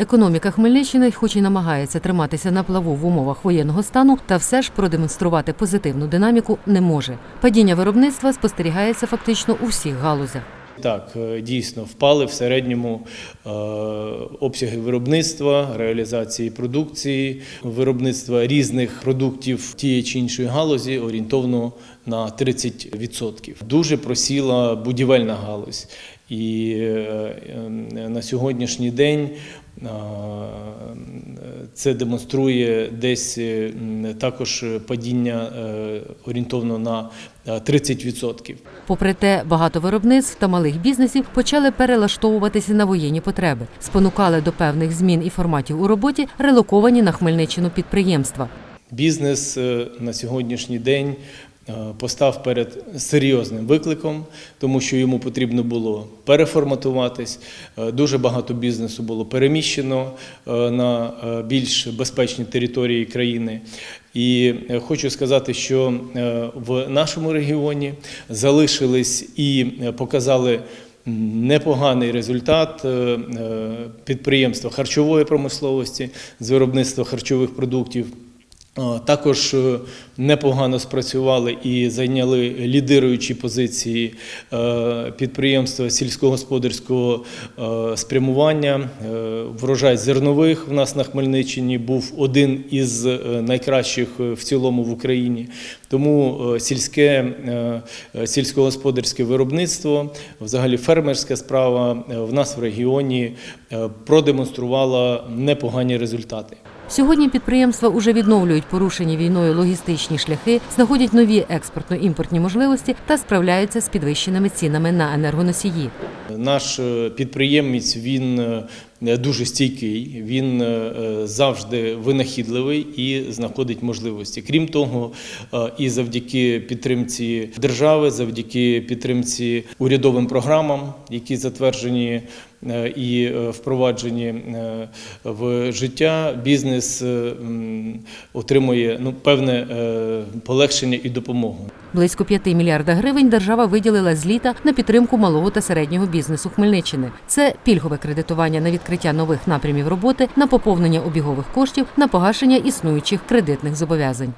Економіка Хмельниччини, хоч і намагається триматися на плаву в умовах воєнного стану, та все ж продемонструвати позитивну динаміку не може. Падіння виробництва спостерігається фактично у всіх галузях. Так, е, дійсно впали в середньому е, обсяги виробництва, реалізації продукції, виробництва різних продуктів тієї чи іншої галузі орієнтовно на 30%. Дуже просіла будівельна галузь. І е, на сьогоднішній день це демонструє десь е, також падіння е, орієнтовно на е, 30%. Попри те, багато виробництв та малих бізнесів почали перелаштовуватися на воєнні потреби, спонукали до певних змін і форматів у роботі релоковані на Хмельниччину підприємства. Бізнес е, на сьогоднішній день е, постав перед серйозним викликом, тому що йому потрібно було переформатуватись. Е, Дуже багато бізнесу було переміщено е, на е, більш безпечні території країни. І е, хочу сказати, що е, в нашому регіоні залишились і е, показали непоганий результат е, е, підприємства харчової промисловості з виробництва харчових продуктів. А, Також е, непогано спрацювали і зайняли лідируючі позиції е, підприємства сільськогосподарського е, спрямування. Е, Врожай зернових в нас на Хмельниччині був один із е, найкращих е, в цілому в Україні. Тому е, сільське е, е, сільськогосподарське виробництво, взагалі фермерська справа е, в нас в регіоні е, продемонструвала непогані результати. Сьогодні підприємства уже відновлюють порушені війною логістичні шляхи, знаходять нові експортно-імпортні можливості та справляються з підвищеними цінами на енергоносії. Наш е, підприємець він е, дуже стійкий, він е, завжди винахідливий і знаходить можливості. Крім того, е, і завдяки підтримці держави, завдяки підтримці урядовим програмам, які затверджені е, і е, впроваджені е, в життя, бізнес е, отримує ну, певне е, полегшення і допомогу. Близько 5 мільярда гривень держава виділила з літа на підтримку малого та середнього бізнесу Хмельниччини. Це пільгове кредитування на відкриття нових напрямів роботи, на поповнення обігових коштів, на погашення існуючих кредитних зобов'язань.